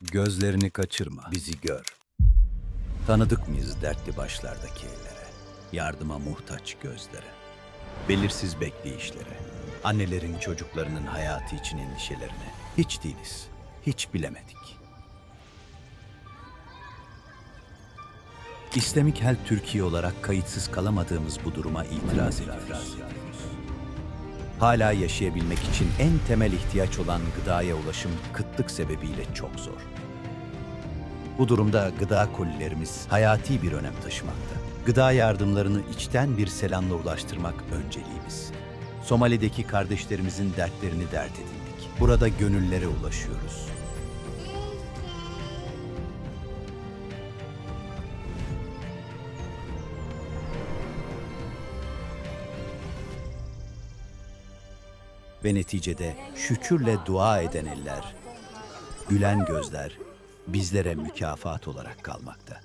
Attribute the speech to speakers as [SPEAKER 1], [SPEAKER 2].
[SPEAKER 1] Gözlerini kaçırma, bizi gör. Tanıdık mıyız dertli başlardaki ellere? Yardıma muhtaç gözlere. Belirsiz bekleyişlere. Annelerin çocuklarının hayatı için endişelerine. Hiç değiliz, hiç bilemedik. İslamik Hel Türkiye olarak kayıtsız kalamadığımız bu duruma itiraz ediyoruz. Hala yaşayabilmek için en temel ihtiyaç olan gıdaya ulaşım kıtlık sebebiyle çok zor. Bu durumda gıda kolilerimiz hayati bir önem taşımakta. Gıda yardımlarını içten bir selamla ulaştırmak önceliğimiz. Somali'deki kardeşlerimizin dertlerini dert edindik. Burada gönüllere ulaşıyoruz. Ve neticede şükürle dua eden eller, gülen gözler bizlere mükafat olarak kalmakta.